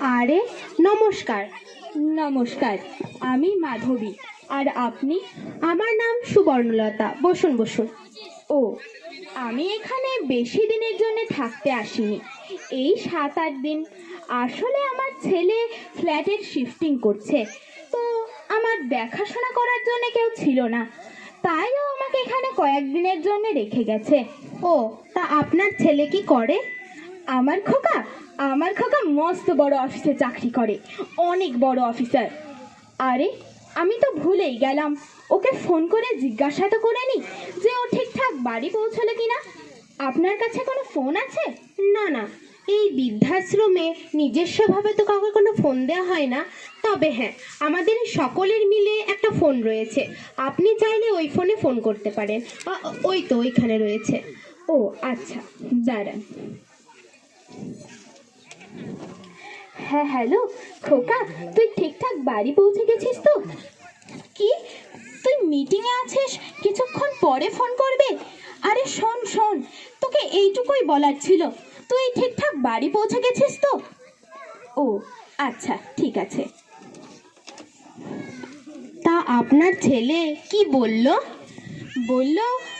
আরে, নমস্কার। নমস্কার, আমি মাধবী। আর আপনি? আমার নাম সুবর্ণলতা। বসুন বসুন। ও, আমি এখানে বেশি দিনের জন্য থাকতে আসিনি। এই সাত, আট দিন। আসলে আমার ছেলে ফ্ল্যাটের শিফটিং করছে। তো আমার দেখাশোনা করার জন্য কেউ ছিল না। তাইও আমাকে এখানে কয়েকদিনের জন্য রেখে গেছে। ও, তা আপনার ছেলে কি করে? আমার খোকা? আমার খোকা মস্ত বড় অফিসে চাকরি করে। অনেক বড় অফিসার। আরে, আমি তো ভুলেই গেলাম। ওকে ফোন করে জিজ্ঞাসা তো করে নি যে ও ঠিকঠাক বাড়ি পৌঁছলো কিনা। আপনার কাছে কোনো ফোন আছে? না না। এই বৃদ্ধাশ্রমে নিজস্বভাবে তো কাউকে কোনো ফোন দেওয়া হয় না। তবে হ্যাঁ আমাদের সকলের মিলে একটা ফোন রয়েছে। আপনি চাইলে ওই ফোনে ফোন করতে পারেন। ওই তো ওইখানে রয়েছে। ও আচ্ছা দাঁড়ান। হ্যাঁ হ্যালো, খোকা, তুই ঠিকঠাক বাড়ি পৌঁছে গেছিস তো? কি? তুই মিটিংয়ে আছিস? কিছুক্ষণ পরে ফোন করবে? আরে শোন শোন, তোকে এইটুকুই বলার ছিল। তুই ঠিকঠাক বাড়ি পৌঁছে গেছিস তো? ও আচ্ছা ঠিক আছে। তা আপনার ছেলে কি বলল? বলল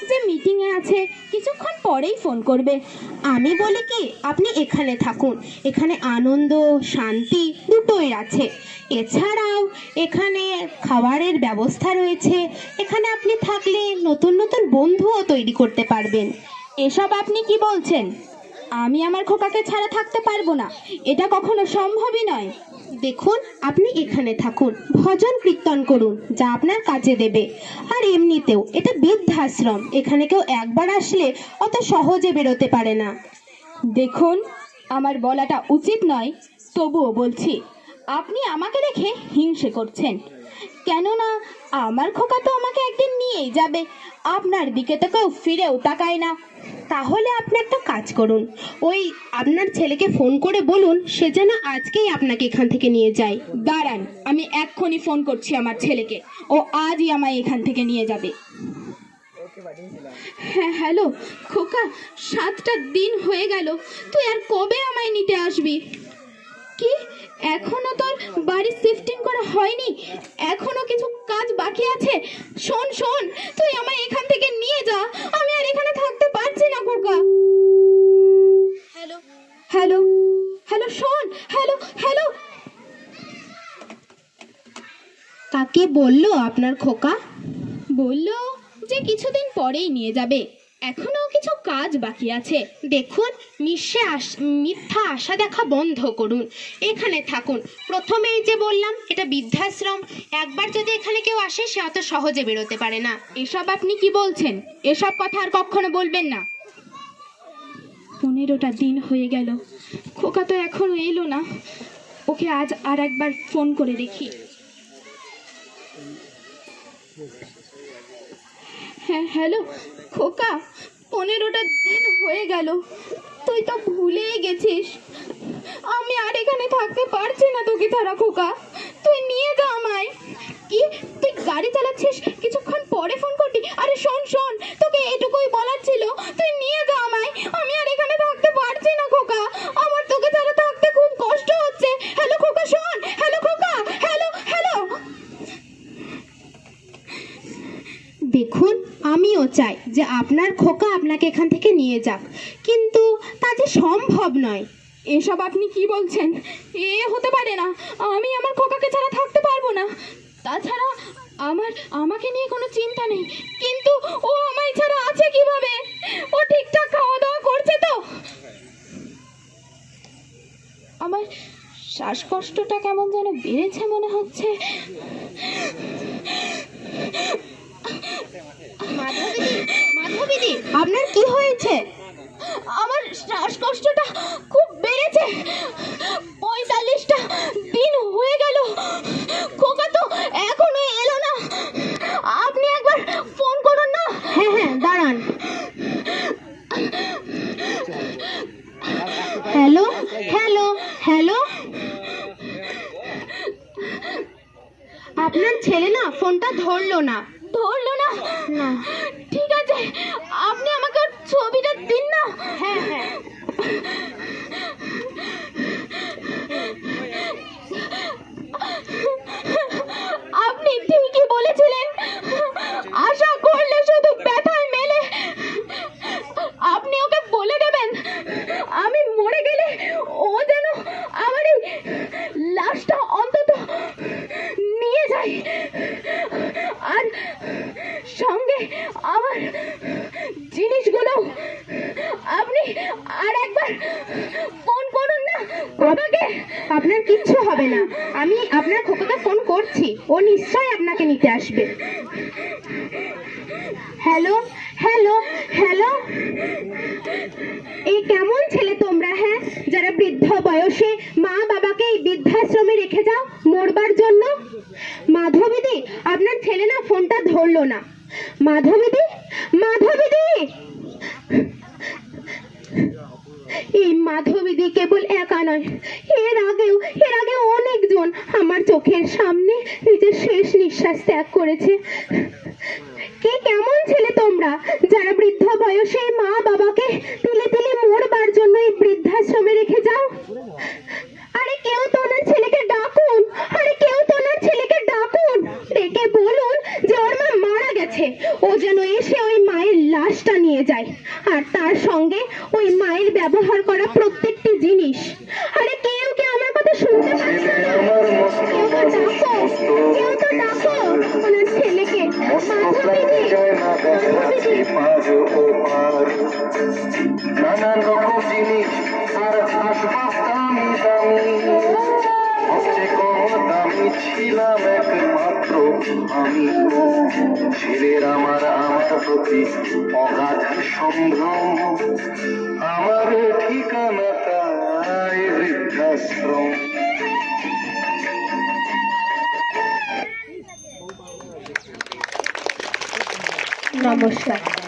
যে মিটিংয়ে আছে, কিছুক্ষণ পরেই ফোন করবে। আমি বলি কি, আপনি এখানে থাকুন। এখানে আনন্দ, শান্তি দুটোই আছে। এছাড়াও এখানে খাবারের ব্যবস্থা রয়েছে। এখানে আপনি থাকলে নতুন নতুন বন্ধুও তৈরি করতে পারবেন। এসব আপনি কি বলছেন? আমি আমার খোকাকে ছাড়া থাকতে পারব না। এটা কখনো সম্ভবই নয়। দেখুন, আপনি এখানে থাকুন, ভজন কীর্তন করুন, যা আপনার কাজে দেবে। আর এমনিতেও এটা বৃদ্ধাশ্রম, এখানে কেউ একবার আসলে অত সহজে বেরোতে পারে না। দেখুন, আমার বলাটা উচিত নয়, তবুও বলছি, আপনি আমাকে দেখে হিংসে করছেন। কেননা আমার খোকা তো আমাকে একদিন নিয়েই যাবে। আপনার দিকে তো কেউ ফিরেও তাকায় না। তাহলে আপনি একটা কাজ করুন। ওই আপনার ছেলেকে ফোন করে বলুন, সে যেন আজকেই আপনাকে এখান থেকে নিয়ে যায়। দাঁড়ান, আমি এক্ষুনি ফোন করছি আমার ছেলেকে। ও আজই আমায় এখান থেকে নিয়ে যাবে। হ্যাঁ হ্যালো, খোকা, সাতটা দিন হয়ে গেল। তুই আর কবে আমায় নিতে আসবি? কি? এখনও তোর বাড়ি শিফটিং করা হয়নি? এখনও কিছু কাজ বাকি আছে? শোন শোন তুই আমায় এখান থেকে নিয়ে যা। আমি আর এখানে থাকতে পারছি না খোকা। হ্যালো হ্যালো হ্যালো শোন হ্যালো হ্যালো কাকে বলল আপনার খোকা? বলল যে কিছুদিন পরেই নিয়ে যাবে। এখনও কিছু কাজ বাকি আছে। দেখুন, মিশে আস, মিথ্যা আশা দেখা বন্ধ করুন। এখানে থাকুন। প্রথমেই যে বললাম, এটা বৃদ্ধাশ্রম। একবার যদি এখানে কেউ আসে, সে অত সহজে বেরোতে পারে না। এসব আপনি কি বলছেন? এসব কথা আর কখনো বলবেন না। পনেরোটা দিন হয়ে গেল। খোকা তো এখনও এলো না। ওকে আজ আর একবার ফোন করে দেখি। হ্যাঁ হ্যালো, খোকা, পনেরোটা দিন হয়ে গেল। তুই তো ভুলেই গেছিস। আমি আর এখানে থাকতে পারছি না তোকে ছাড়া, খোকা। তুই নিয়ে যা আমায়। কি? তুই গাড়ি চালাচ্ছিস কিছুক্ষণ পরে ফোন করবি আরে শোন শোন তোকে এটুকুই বলার ছিল তুই নিয়ে যা আমায় আমি আর এখানে থাকতে পারছি না খোকা আমার তোকে ছাড়া থাকতে খুব কষ্ট হচ্ছে হ্যালো খোকা শোন হ্যালো খোকা হ্যালো হ্যালো দেখুন, আমিও চাই যে আপনার খোকা আপনাকে এখান থেকে নিয়ে যাক। কিন্তু তা যে সম্ভব নয়। এসব আপনি কি বলছেন? এ হতে পারে না। আমি আমার খোকাকে ছাড়া থাকতে পারব না। তাছাড়া আমার, আমাকে নিয়ে কোনো চিন্তা নেই। কিন্তু ও আমায় ছাড়া আছে কীভাবে? ও ঠিকঠাক খাওয়া দাওয়া করছে তো? আমার শ্বাসকষ্টটা কেমন যেন বেড়েছে মনে হচ্ছে। মাধবীদি আপনার কি হয়েছে? আমার শ্বাসকষ্টটা খুব বেড়েছে। পঁয়তাল্লিশটা দিন হয়ে গেল। খোকা তো এখনও এলো না। আপনি একবার ফোন করুন না। হ্যাঁ হ্যাঁ দাঁড়ান। Hello hello hello. আপনার ছেলে না ফোনটা ধরলো না। না। ঠিক আছে আপনি আমাকে ছবিটা দিন না। হ্যাঁ হ্যাঁ। আমার জিনিসগুলো আপনি আর একবার ফোন করুন না। খোকাকে আপনার কিচ্ছু হবে না। আমি আপনার খোকাকে ফোন করছি। ও নিশ্চয়ই আপনাকে নিতে আসবে। হ্যালো? হ্যালো? হ্যালো? এই কেমন ছেলে তোমরা হ্যাঁ? যারা বৃদ্ধ বয়সে মা বাবাকে এই বৃদ্ধাশ্রমে রেখে যাও মরবার জন্য? মাধবীদি, আপনার ছেলে না ফোনটা ধরলো না। মাধবীদি মাধবীদি। এই মাধবীদি কেবল একা নয়, এর আগেও, এর আগে অনেকজন আমার চোখের সামনে নিজের শেষ নিঃশ্বাস ত্যাগ করেছে কে কেমন ছেলে তোমরা যারা বৃদ্ধ বয়সে মা বাবাকে তিলে তিলে মরবার জন্য এই বৃদ্ধাশ্রমে রেখে যাও আরে কেউ তো ওনার ছেলেকে ডাকুন আরে কেউ তো ওনার ছেলেকে ডাকুন ডেকে বলুন যে ওর মা গেছে ও যেন এসে ওই মায়ের লাশটা নিয়ে যায়। আর তার সঙ্গে ওই মায়ের ব্যবহার করা প্রত্যেকটি জিনিস। আরে কেউ কি আমার কথা শুনতে পাচ্ছে ছেলেকে। নানান রকম জিনিস। আর ছেলের আমার আমার প্রতি অগাধ সম্ভ্রম। আমার ঠিকানা তাই বৃদ্ধাশ্রম। নমস্কার।